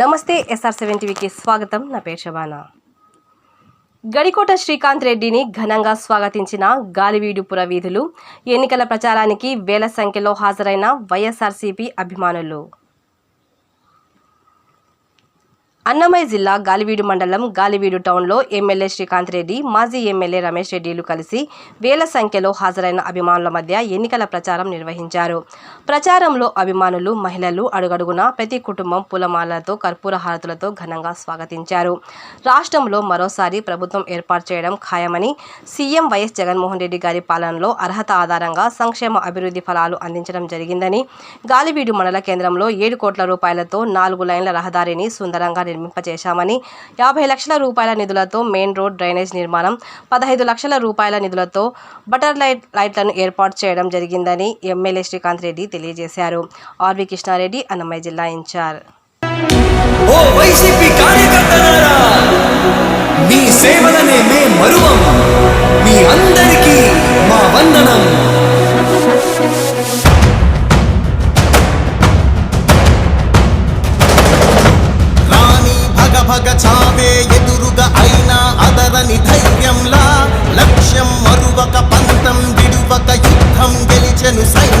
నమస్తే SR seven టీవీకి స్వాగతం. నా పేరు శబానా. గడికోట శ్రీకాంత్ రెడ్డిని ఘనంగా స్వాగతించిన గాలివీడుపుర వీధులు ఎన్నికల ప్రచారానికి వేల సంఖ్యలో హాజరైన వైఎస్ఆర్సీపీ అభిమానులు. అన్నమయ్య జిల్లా గాలివీడు మండలం గాలివీడు టౌన్లో ఎమ్మెల్యే శ్రీకాంత్ రెడ్డి మాజీ ఎమ్మెల్యే రమేష్ రెడ్డిలు కలిసి వేల సంఖ్యలో హాజరైన అభిమానుల మధ్య ఎన్నికల ప్రచారం నిర్వహించారు. ప్రచారంలో అభిమానులు మహిళలు అడుగడుగున ప్రతి కుటుంబం పూలమాలలతో కర్పూర హారతులతో ఘనంగా స్వాగతించారు. రాష్ట్రంలో మరోసారి ప్రభుత్వం ఏర్పాటు చేయడం ఖాయమని సీఎం వైఎస్ జగన్మోహన్ రెడ్డి గారి పాలనలో అర్హత ఆధారంగా సంక్షేమ అభివృద్ధి ఫలాలు అందించడం జరిగిందని గాలివీడు మండల కేంద్రంలో ఏడు కోట్ల రూపాయలతో నాలుగు లైన్ల రహదారిని సుందరంగా నిర్మింపజేశామని యాభై లక్షల రూపాయల నిధులతో మెయిన్ రోడ్ డ్రైనేజ్ నిర్మాణం పదహైదు లక్షల రూపాయల నిధులతో బటర్ లైట్ లైట్లను ఏర్పాటు చేయడం జరిగిందని ఎమ్మెల్యే శ్రీకాంత్ రెడ్డి తెలియజేశారు. ఆర్వి కృష్ణారెడ్డి అన్నమయ్య జిల్లా ఇన్ఛార్జ్ ఓ వైసీపీ కార్యకర్తలారా మీ సేవలనే మే మరువం. గెలిచెను సైన్యంలా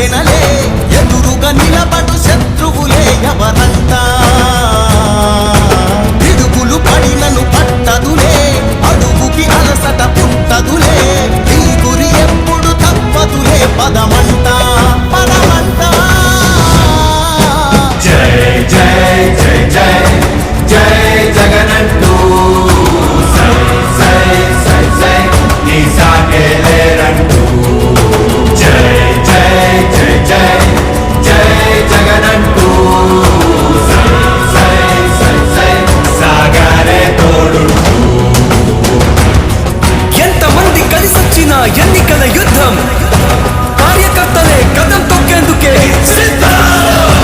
pena ఎన్నికల యుద్ధం. కార్యకర్తలే కథం తొక్కేందుకే సిద్ధం.